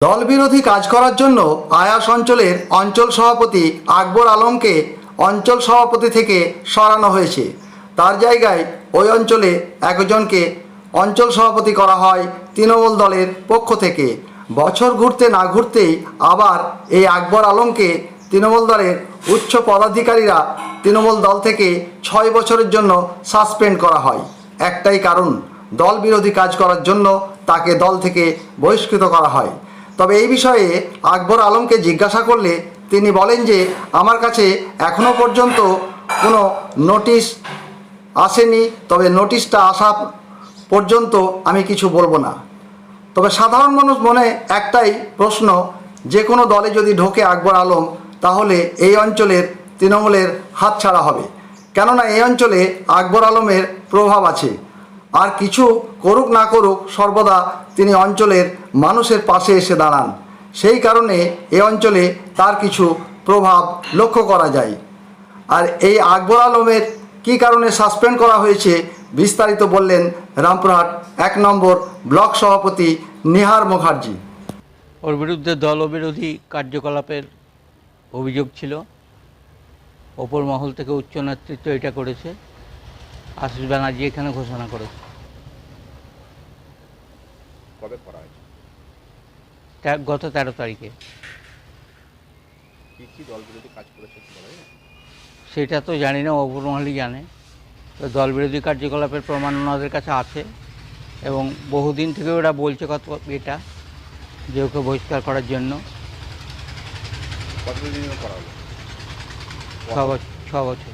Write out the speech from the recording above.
দল বিরোধী কাজ করার জন্য আয়াস অঞ্চলের অঞ্চল সভাপতি আকবর আলমকে অঞ্চল সভাপতি থেকে সরানো হয়েছে। তার জায়গায় ওই অঞ্চলে একজনকে অঞ্চল সভাপতি করা হয় তৃণমূল দলের পক্ষ থেকে। বছর ঘুরতে না ঘুরতেই আবার এই আকবর আলমকে তৃণমূল দলের উচ্চ পদাধিকারীরা তৃণমূল দল থেকে ছয় বছরের জন্য সাসপেন্ড করা হয়। একটাই কারণ দল বিরোধী কাজ করার জন্য তাকে দল থেকে বহিষ্কৃত করা হয়। তবে এই বিষয়ে আকবর আলমকে জিজ্ঞাসা করলে তিনি বলেন যে, আমার কাছে এখনও পর্যন্ত কোনো নোটিশ আসেনি, তবে নোটিশটা আসা পর্যন্ত আমি কিছু বলব না। তবে সাধারণ মানুষ মনে একটাই প্রশ্ন, যে কোনো দলে যদি ঢোকে আকবর আলম, তাহলে এই অঞ্চলের তৃণমূলের হাতছাড়া হবে। কেননা এই অঞ্চলে আকবর আলমের প্রভাব আছে। আর কিছু করুক না করুক, সর্বদা তিনি অঞ্চলের মানুষের পাশে এসে দাঁড়ান। সেই কারণে এ অঞ্চলে তার কিছু প্রভাব লক্ষ্য করা যায়। আর এই আকবর আলমের কী কারণে সাসপেন্ড করা হয়েছে বিস্তারিত বললেন রামপুরহাট এক নম্বর ব্লক সভাপতি নিহার মুখার্জি। ওর বিরুদ্ধে দলবিরোধী কার্যকলাপের অভিযোগ ছিল। ওপর মহল থেকে উচ্চ নেতৃত্ব এটা করেছে। আশিস ব্যানার্জি এখানে ঘোষণা করেছে। কবে করা হয়েছে? গত তেরো তারিখে। দল বিরোধী? সেটা তো জানি না ওপর মহলই জানে। তো দলবিরোধী কার্যকলাপের প্রমাণ ওনাদের কাছে আছে এবং বহুদিন থেকে ওরা বলছে কত এটা যে ওকে বহিষ্কার করার জন্য। ছ বছর ছ বছর।